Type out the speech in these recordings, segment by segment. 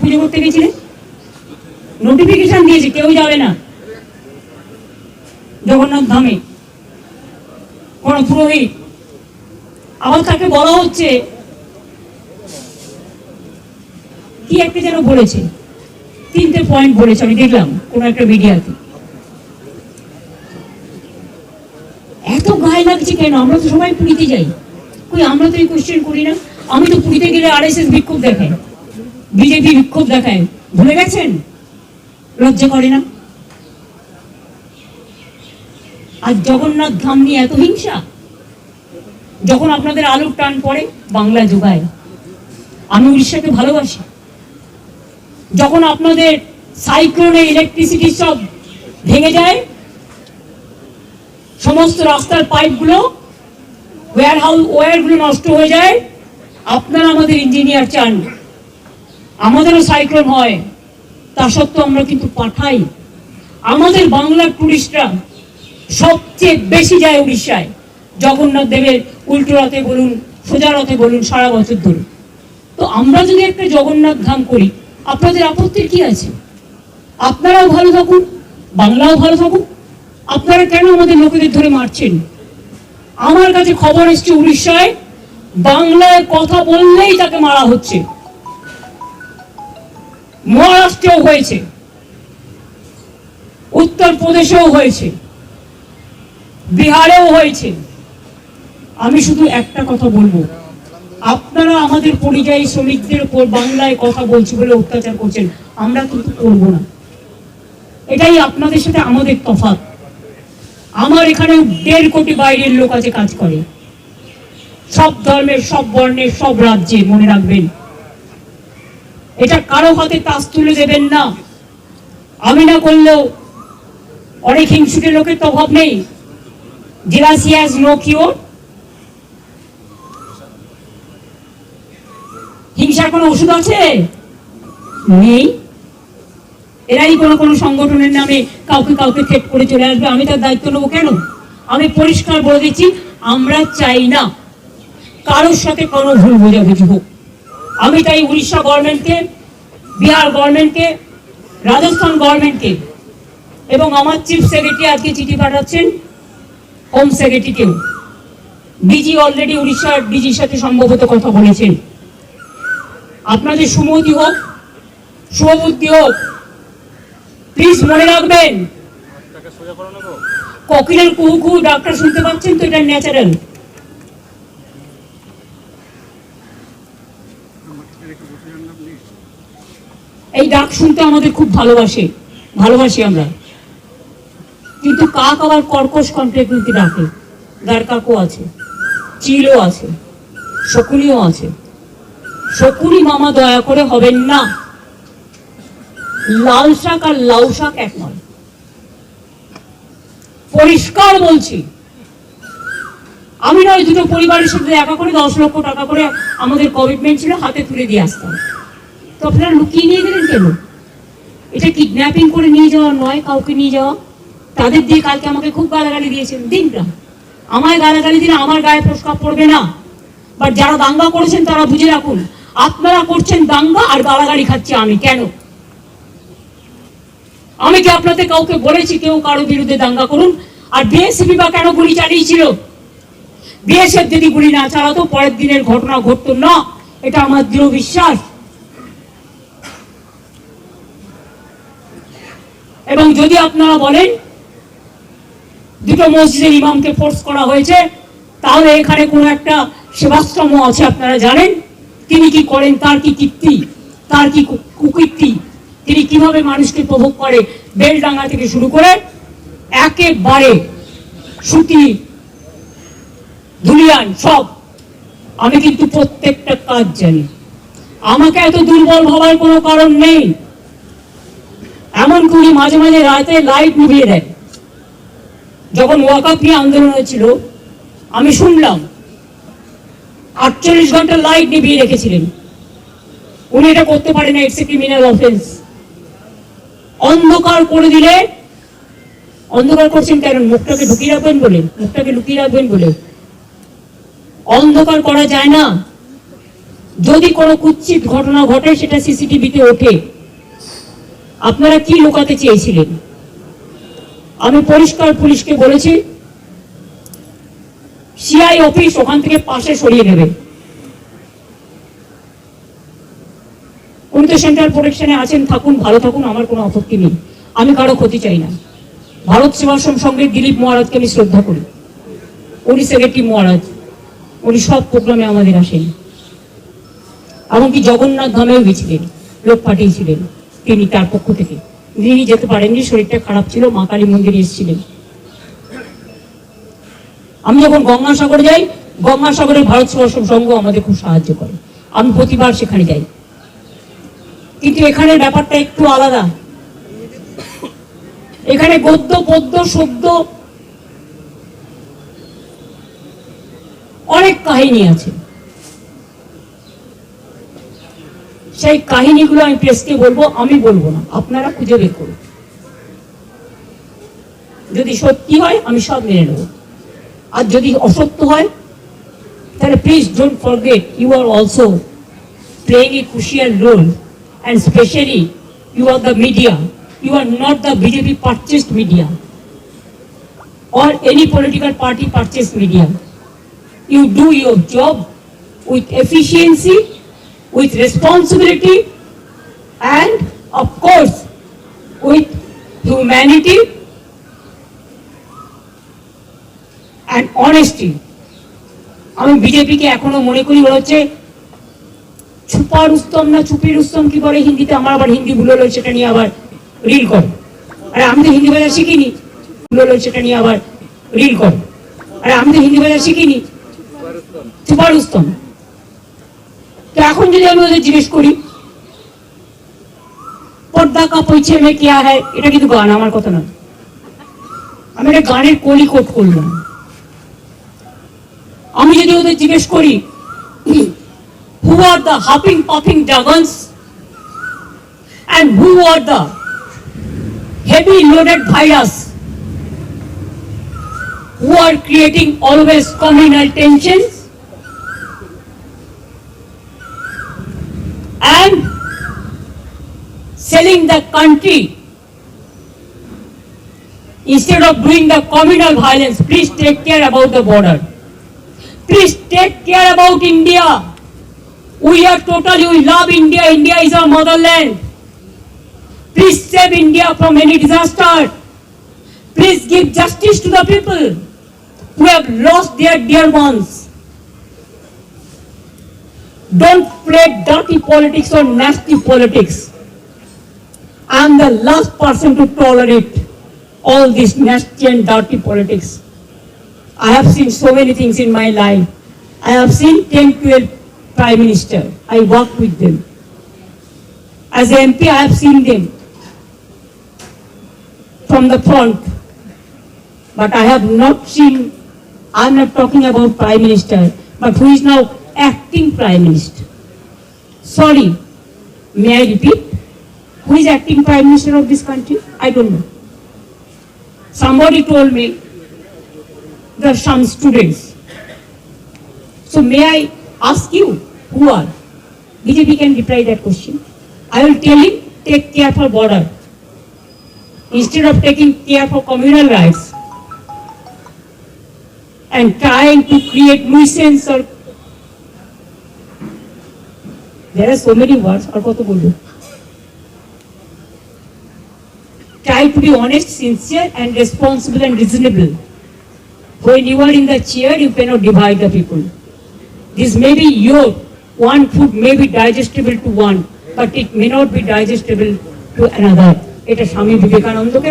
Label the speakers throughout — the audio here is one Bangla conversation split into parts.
Speaker 1: পুজো করতে গেছিলেন নোটিফিকেশন দিয়েছে কেউ যাবে না। জগন্নাথ ধামে। কোন পুরোহিত। আবার তাকে বলা হচ্ছে, কি একটা যেন বলেছে। তিনটে পয়েন্ট বলেছে, আমি দেখলাম কোন একটা মিডিয়াতে। এত গায়ে লাগছে কেন? আমরা তো সবাই পুরীতে যাই। কই, আমরা তো এই কোশ্চেন করি না। আমি তো পুরীতে গেলে আর এস এস বিক্ষোভ দেখায় বিজেপি বিক্ষোভ দেখায়। ভুলে গেছেন? লজ্জা করে না? আর জগন্নাথ ধাম নিয়ে এত হিংসা? যখন আপনাদের আলুর টান পড়ে, বাংলা যোগায়। আমি উড়িষ্যাকে ভালোবাসি। যখন আপনাদের সাইক্লোনে ইলেকট্রিসিটি সব ভেঙে যায়, সমস্ত রাস্তার পাইপগুলো ওয়ার হাউস ওয়্যারগুলো নষ্ট হয়ে যায়, আপনারা আমাদের ইঞ্জিনিয়ার চান। আমাদেরও সাইক্লোন হয়, তা সত্ত্বেও আমরা কিন্তু পাঠাই। আমাদের বাংলার টুরিস্টরা সবচেয়ে বেশি যায় উড়িষ্যায়। জগন্নাথ দেবের উল্টো রথে বলুন, সোজা রথে বলুন, সারা বছর ধরে। তো আমরা যদি একটা জগন্নাথ ধাম করি, আপনাদের আপত্তির কি আছে? আপনারাও ভালো থাকুন, বাংলাও ভালো থাকুক আপনারা কেন আমাদের লোকেদের ধরে মারছেন? আমার কাছে খবর এসছে উড়িষ্যায়, বাংলায় কথা বললেই তাকে মারা হচ্ছে। মহারাষ্ট্রেও হয়েছে। উত্তরপ্রদেশেও হয়েছে। বিহারেও হয়েছে। আমি শুধু একটা কথা বলব। আপনারা আমাদের পরিযায়ী শ্রমিকদের উপর বাংলায় কথা বলছি বলে অত্যাচার করছেন। আমরা কিন্তু করব না। এটাই আপনাদের সাথে আমাদের তফাৎ। আমার এখানে দেড় কোটি বাইরের লোক আছে কাজ করে। সব ধর্মের, সব বর্ণের, সব রাজ্যে মনে রাখবেন। এটা কারও হাতে তাস তুলে দেবেন না। আমি না করলেও অনেক হিংসুটে লোকের তো অভাব নেই। জেলাসি হ্যাজ নো কিওর হিংসার কোনো ওষুধ আছে? নেই। এরাই কোনো কোনো সংগঠনের নামে কাউকে কাউকে থেট করে চলে আসবে। আমি তার দায়িত্ব নেব কেন? আমি পরিষ্কার বলে দিচ্ছি, আমরা চাই না। কারোর সাথে কোনো ভুল বোঝাবুঝি হোক। আমি তাই উড়িষ্যা গভর্নমেন্টকে বিহার গভর্নমেন্টকে রাজস্থান গভর্নমেন্টকে এবং আমার চিফ সেক্রেটারি আজকে চিঠি পাঠাচ্ছেন হোম সেক্রেটারিকেও। ডিজি অলরেডি উড়িষ্যার ডিজির সাথে সম্ভবত কথা বলেছেন। আপনাদের সুমতি হোক শুভবুদ্ধি হোক প্লিজ মনে রাখবেন কোকিলের কুহু কুহু ডাক্তার শুনতে পাচ্ছেন তো এটা ন্যাচারাল এই ডাক শুনতে আমাদের খুব ভালোবাসে, ভালোবাসি আমরা। কিন্তু কাক আবার কর্কশ কণ্ঠে কিন্তু ডাকে। গার কাকও আছে, চিলও আছে, শকুনিও আছে। শকুনি মামা দয়া করে হবেন না। লাল শাক আর লাউ শাক এক নয়। পরিষ্কার বলছি, আমি নয়, দুটো পরিবারের সাথে দেখা করে দশ লক্ষ টাকা করে আমাদের কমিটমেন্ট ছিল, হাতে তুলে দিয়ে আসতাম। তো আপনারা লুকিয়ে নিয়ে গেলেন কেন? এটা কিডন্যাপিং করে নিয়ে যাওয়া নয়, কাউকে নিয়ে যাওয়া। তাদের দিয়ে কালকে আমাকে খুব গালাগালি দিয়েছেন দিনটা আমায় গালাগালি দিলে আমার গায়ে প্রস্তাব পড়বে না। বাট যারা দাঙ্গা করেছেন তারা বুঝে রাখুন, আপনারা করছেন দাঙ্গা আর গালাগালি খাচ্ছি আমি, কেন? আমি কি আপনাদের কাউকে বলেছি কেউ কারও বিরুদ্ধে দাঙ্গা করুন? আর বিএসএফি বা কেন গুলি চালিয়েছিল? বিএসএফ যদি গুলি না চালাতো, পরের দিনের ঘটনা ঘটতো না। এটা আমার দৃঢ় বিশ্বাস। এবং যদি আপনারা বলেন দুটো মসজিদের ইমামকে ফোর্স করা হয়েছে, তাহলে এখানে কোনো একটা সেবাশ্রম আছে, আপনারা জানেন। তিনি কি করেন? তার কি কীর্তি? তার কি কুকীর্তি? তিনি কীভাবে মানুষকে প্রভোগ করে? বেলডাঙ্গা থেকে শুরু করে একেবারে সুতি, ধুলিয়ান সব। আমি কিন্তু প্রত্যেকটা কাজ জানি। আমাকে এত দুর্বল ভাবার কোনো কারণ নেই। এমন করি মাঝে মাঝে রাতে লাইট নিভিয়ে দেয়। যখন ওয়াকাপ নিয়ে আন্দোলন হয়েছিল, আমি শুনলাম, আটচল্লিশ ঘণ্টা লাইট নিভিয়ে রেখেছিলেন। উনি এটা করতে পারেন না ইটস ক্রিমিনাল অফেন্স অন্ধকার করে দিলে, অন্ধকার করছেন কেন? মুখটাকে ঢুকিয়ে রাখবেন বলে, মুখটাকে লুকিয়ে রাখবেন বলে। অন্ধকার করা যায় না। যদি কোনো কুৎসিত ঘটনা ঘটে, সেটা সিসিটিভিতে ওঠে। আপনারা কি লুকাতে চেয়েছিলেন? আমি পরিষ্কার পুলিশকে বলেছি সিআই অফিস ওখান থেকে পাশে সরিয়ে নেবে। উনি তো সেন্ট্রাল প্রোটেকশনে আছেন, থাকুন, ভালো থাকুন, আমার কোনো আপত্তি নেই। আমি কারও ক্ষতি চাই না। ভারত সেবাশ্রম সঙ্গে দিলীপ মহারাজকে আমি শ্রদ্ধা করি। উনি সেক্রেটারি মহারাজ। উনি সব প্রোগ্রামে আমাদের আসেন। এমনকি জগন্নাথ ধামেও গেছিলেন, লোক পাঠিয়েছিলেন। তিনি তার পক্ষ থেকে? তিনি যেতে পারেননি, শরীরটা খারাপ ছিল, মা কালী মন্দিরে এসেছিলেন। আমি যখন গঙ্গাসাগরে যাই গঙ্গাসাগরে ভারত সেবাশ্রম সংঘ আমাদের খুব সাহায্য করে। আমি প্রতিবার সেখানে যাই। কিন্তু এখানে ব্যাপারটা একটু আলাদা। এখানে গদ্য, পদ্য সদ্য অনেক কাহিনী আছে। সেই কাহিনীগুলো আমি প্রেসকে বলব আমি বলব না আপনারা খুঁজে বের করুন যদি সত্যি হয় আমি সব মেনে নেব আর যদি অসত্য হয় তাহলে please don't forget you are also playing a crucial role and especially you are the media you are not the bjp purchased media or any political party purchased media you do your job with efficiency with responsibility and, of course, with humanity and honesty. আমি বিজেপিকে এখনও মনে করি, ওরা হচ্ছে ছুপা রুস্তম না চুপি রুস্তম কি করে হিন্দিতে? আমার আবার হিন্দি ভুল হলো সেটা নিয়ে আবার রিল করে। আরে, আমি তো হিন্দি বাজার শিখিনি। ভুল হলো সেটা নিয়ে আবার রিল করে। আরে, আমি তো হিন্দি বাজার শিখিনি। ছুপা রুস্তম এখন যদি আমি ওদের জিজ্ঞেস করি, পর্দা কাপড়ছে মেয়ে কে হ্যাঁ এটা কিন্তু গান, আমার কথা না আমি একটা গানের কলি কোট করলাম। আমি যদি ওদের জিজ্ঞেস করি who are the huffing puffing dragons and who are the heavy loaded virus who are creating always communal tensions selling the country instead of doing the communal violence please take care about the border please take care about india we are totally, we love India. India is our motherland. Please save India from any disaster. Please give justice to the people who have lost their dear ones. Don't play dirty politics or nasty politics. I am the last person to tolerate all this nasty and dirty politics. I have seen so many things in my life. I have seen 10, 12 Prime Minister. I worked with them. As a MP, I have seen them from the front. But I have not seen, I'm not talking about Prime Minister, but who is now acting Prime Minister. Sorry, may I repeat? Who is acting Prime Minister of this country? I don't know. Somebody told me there are some students. So may I ask you, who are? BJP can reply that question. I will tell him, take care for border. Instead of taking care for communal rights and trying to create nuisance or there are so many words, আর কত বলবো? To be honest, sincere and responsible and reasonable. When you are in the chair, you cannot divide the people. This may be your one food may be digestible to one, but it may not be digestible to another. এটা স্বামী বিবেকানন্দকে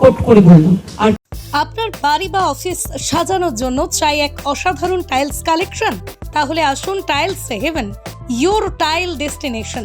Speaker 1: কোট করে বললাম আর
Speaker 2: আপনার বাড়ি বা অফিস সাজানোর জন্য চাই এক অসাধারণ টাইলস কালেকশন তাহলে আসুন tiles heaven your tile destination